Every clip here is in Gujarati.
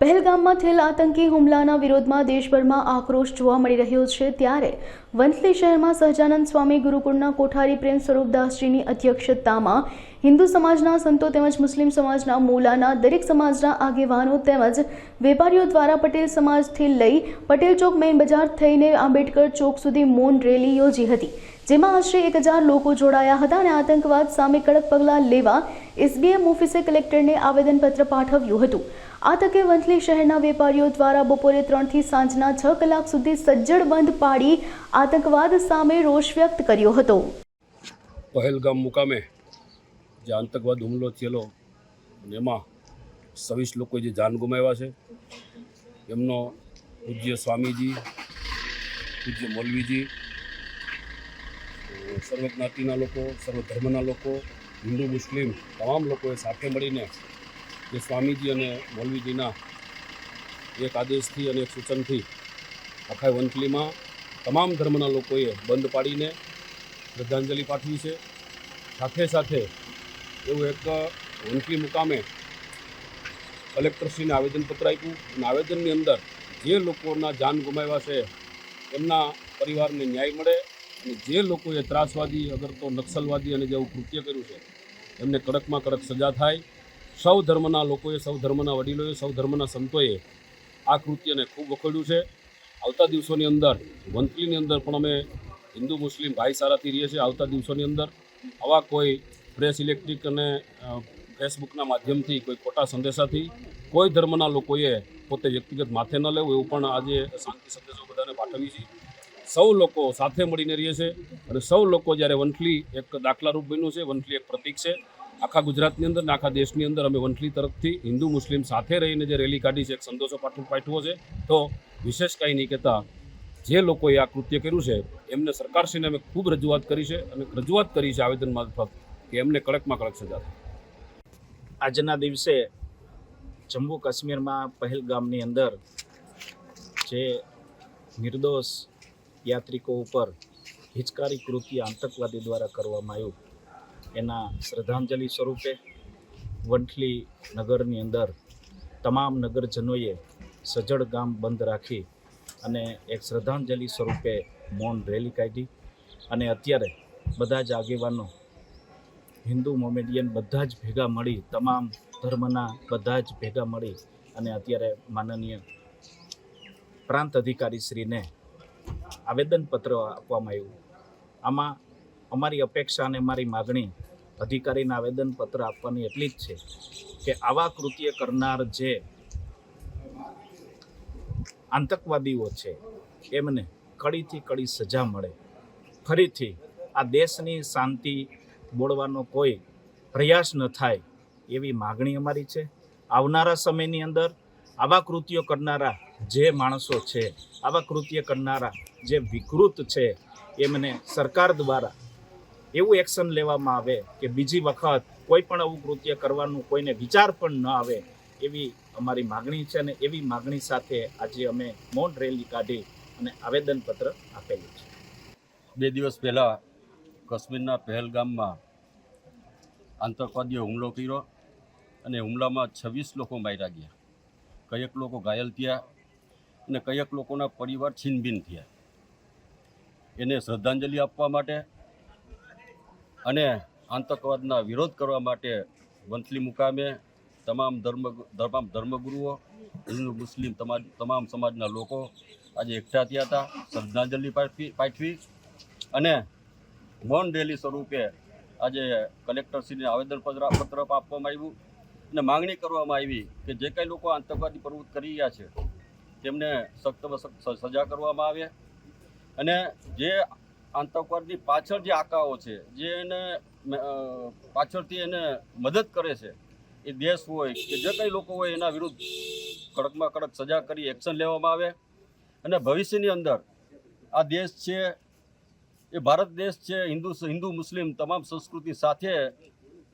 પહેલગામમાં થયેલ આતંકી હુમલાના વિરોધમાં દેશભરમાં આક્રોશ જોવા મળી રહ્યો છે ત્યારે વંથલી શહેરમાં સહજાનંદ સ્વામી ગુરુકુળના કોઠારી પ્રેમ સ્વરૂપદાસજીની અધ્યક્ષતામાં હિન્દુ સમાજના સંતો તેમજ મુસ્લિમ સમાજના મોલાના, દરેક સમાજના આગેવાનો તેમજ વેપારીઓ દ્વારા પટેલ સમાજથી લઈ પટેલ ચોક મેઇન બજાર થઈને આંબેડકર ચોક સુધી મૌન રેલી યોજી હતી, જેમાં આશરે એક હજાર લોકો જોડાયા હતા અને આતંકવાદ સામે કડક પગલાં લેવા એસબીએમ ઓફિસે કલેક્ટરને આવેદનપત્ર પાઠવ્યું હતું. આ તકે વંથલી શહેરના વેપારીઓ દ્વારા બપોરે ત્રણથી સાંજના છ કલાક સુધી સજ્જડ બંધ પાડી આતંકવાદ સામે રોષ વ્યક્ત કર્યો હતો. પહેલગામ મુકામે જે આતંકવાદ હુમલો થયેલો એમાં સવીસ લોકોએ જે જાન ગુમાવ્યા છે. એમનો પૂજ્ય સ્વામીજી, પૂજ્ય મૌલવીજી સર્વ જ્ઞાતિના લોકો સર્વ ધર્મના લોકો, હિન્દુ, મુસ્લિમ તમામ લોકોએ સાથે મળીને જે સ્વામીજી અને મૌલવીજીના એક આદેશથી અને એક સૂચનથી આખા વંથલીમાં તમામ ધર્મના લોકોએ બંધ પાડીને શ્રદ્ધાંજલિ પાઠવી છે. સાથે સાથે એવું એક વંથલી મુકામે કલેક્ટરશ્રીને આવેદનપત્ર આપ્યું અને આવેદનની અંદર જે લોકોના જાન ગુમાવ્યા છે, એમના પરિવારને ન્યાય મળે અને જે લોકોએ ત્રાસવાદી અગર તો નક્સલવાદી અને જેવું કૃત્ય કર્યું છે, એમને કડકમાં કડક સજા થાય. સૌ ધર્મના લોકોએ, સૌ ધર્મના વડીલોએ, સૌ ધર્મના સંતોએ આ કૃત્યને ખૂબ વખોડ્યું છે. આવતા દિવસોની અંદર, વંથલીની અંદર પણ અમે હિન્દુ, મુસ્લિમ ભાઈચારાથી રહીએ છીએ. આવતા દિવસોની અંદર આવા કોઈ પ્રેસ ઇલેક્ટ્રિક અને ફેસબુકના માધ્યમથી કોઈ ખોટા સંદેશાથી કોઈ ધર્મના લોકોએ પોતે વ્યક્તિગત માથે ન લેવું એવું પણ આજે શાંતિ સંદેશો બધાને પાઠવી છે સૌ લોકો સાથે મળીને રહીએ છે અને સૌ લોકો જ્યારે વંથલી એક દાખલારૂપ બન્યું છે, વંથલી એક પ્રતિક છે. આખા ગુજરાતની અંદર ને આખા દેશની અંદર અમે વંથલી તરફથી હિન્દુ, મુસ્લિમ સાથે રહીને જે રેલી કાઢી છે, એક સંદેશો પાઠવો છે, તો વિશેષ કાંઈ નહીં કહેતા જે લોકોએ આ કૃત્ય કર્યું છે, એમને સરકારશ્રીને અમે ખૂબ રજૂઆત કરી છે અને રજૂઆત કરી છે આવેદન મારફત. કે એમને કડકમાં કડક સજા થાય. આજના દિવસે જમ્મુ કાશ્મીરમાં પહેલગામની અંદર જે નિર્દોષ યાત્રિકો ઉપર હિચકારી કૃત્ય આતંકવાદી દ્વારા કરવામાં આવ્યું, એના શ્રદ્ધાંજલિ સ્વરૂપે વંઠલી નગરની અંદર તમામ નગરજનોએ સજળ ગામ બંધ રાખી અને એક શ્રદ્ધાંજલિ સ્વરૂપે મૌન રેલી કાઢી અને અત્યારે બધા જ આગેવાનો હિન્દુ મોમેડિયન બધા જ ભેગા મળી, તમામ ધર્મના બધા જ ભેગા મળી અને અત્યારે માનનીય પ્રાંત અધિકારી શ્રીને આવેદનપત્ર આપવામાં આવ્યું. આમાં અમારી અપેક્ષા અને મારી માગણી અધિકારીને આવેદનપત્ર આપવાની એટલી જ છે કે આવા કૃત્ય કરનાર જે આતંકવાદીઓ છે, એમને કડીથી કડી સજા મળે. ફરીથી આ દેશની શાંતિ બોળવાનો કોઈ પ્રયાસ ન થાય એવી માગણી અમારી છે. આવનારા સમયની અંદર આવા કૃત્યો કરનારા જે માણસો છે, આવા કૃત્ય કરનારા જે વિકૃત છે, એમને સરકાર દ્વારા એવું એક્શન લેવામાં આવે કે બીજી વખત કોઈ પણ આવું કૃત્ય કરવાનું કોઈને વિચાર પણ ન આવે એવી અમારી માગણી છે અને એવી માગણી સાથે આજે અમે મૌન રેલી કાઢી અને આવેદનપત્ર આપેલું છે. બે દિવસ પહેલાં કાશ્મીરના પહેલગામમાં આતંકવાદીઓ હુમલો કર્યો અને હુમલામાં છવ્વીસ લોકો માર્યા ગયા. કયેક લોકો ઘાયલ થયા અને કયેક લોકોના પરિવાર છીનભીન થયા. એને શ્રદ્ધાંજલિ આપવા માટે અને આતંકવાદના વિરોધ કરવા માટે વંથલી મુકામે તમામ ધર્મ તમામ ધર્મગુરુઓ, હિન્દુ, મુસ્લિમ તમામ સમાજના લોકો આજે એકઠા થયા હતા. શ્રદ્ધાંજલિ પાઠવી અને મૌન રેલી સ્વરૂપે આજે કલેક્ટરશ્રીને આવેદનપત્ર પત્ર આપવામાં આવ્યું અને માંગણી કરવામાં આવી કે જે કંઈ લોકો આતંકવાદી પ્રવૃત્તિ કરી રહ્યા છે, તેમને સખ્તમાં સખ્ત સજા કરવામાં આવે અને જે આતંકવાદની પાછળ જે આકાઓ છે, જે એને પાછળથી એને મદદ કરે છે, એ દેશ હોય કે જે કંઈ લોકો હોય એના વિરુદ્ધ કડકમાં કડક સજા કરી એક્શન લેવામાં આવે અને ભવિષ્યની અંદર આ દેશ છે એ ભારત દેશ છે, હિન્દુ હિન્દુ, મુસ્લિમ તમામ સંસ્કૃતિ સાથે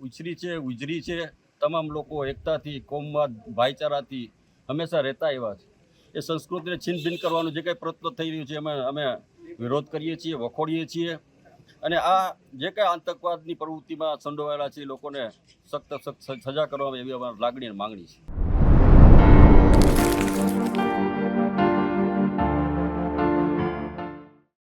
ઉછરી છે, ઉજરી છે. તમામ લોકો એકતાથી કોમવાદ ભાઈચારાથી હંમેશા રહેતા આવ્યા છે. એ સંસ્કૃતિને છીનભીન કરવાનું જે કંઈ પ્રયત્ન થઈ રહ્યું છે એમાં અમે વિરોધ કરીએ છીએ, વખોડીએ છીએ. અને આ જે કંઈ આતંકવાદની પ્રવૃત્તિમાં સંડોવાયેલા છે, એ લોકોને સખ્ત સખ્ત સજા કરવામાં એવી અમારી લાગણી અને માંગણી છે.